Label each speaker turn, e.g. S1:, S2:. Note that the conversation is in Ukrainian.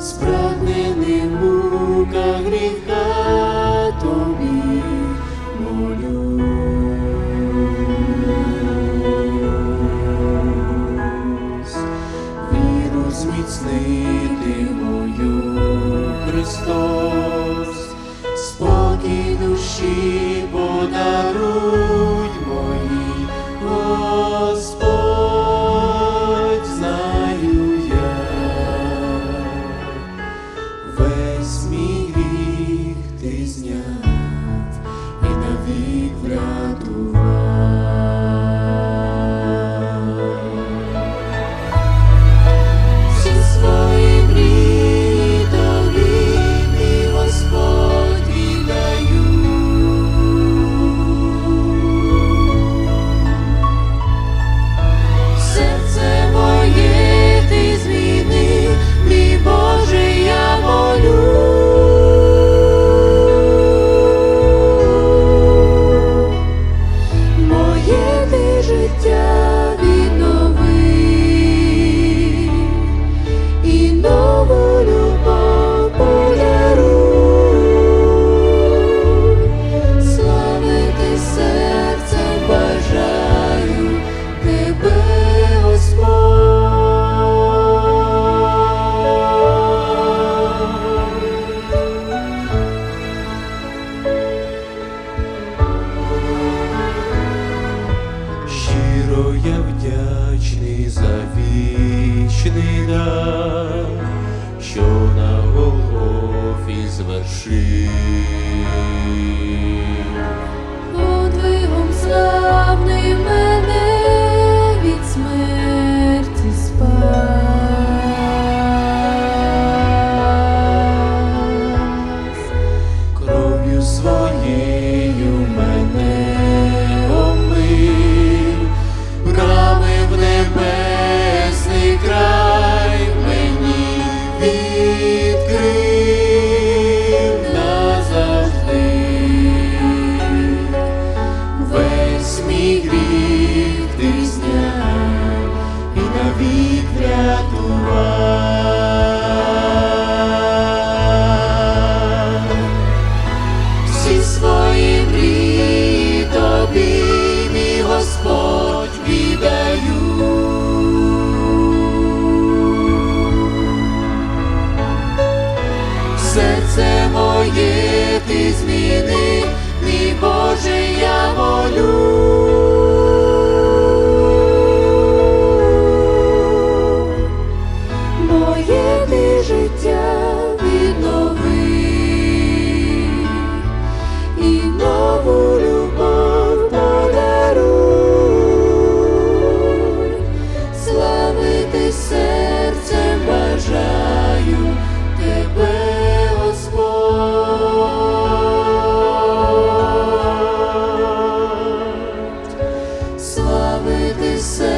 S1: спрагнений в муках гріха тобі молю. Віру зміцнити мою Христос, спокій душі подаруй мої, Господь. Щиро я вдячний за вічний дар, що на Голгофі звершив. прославити се.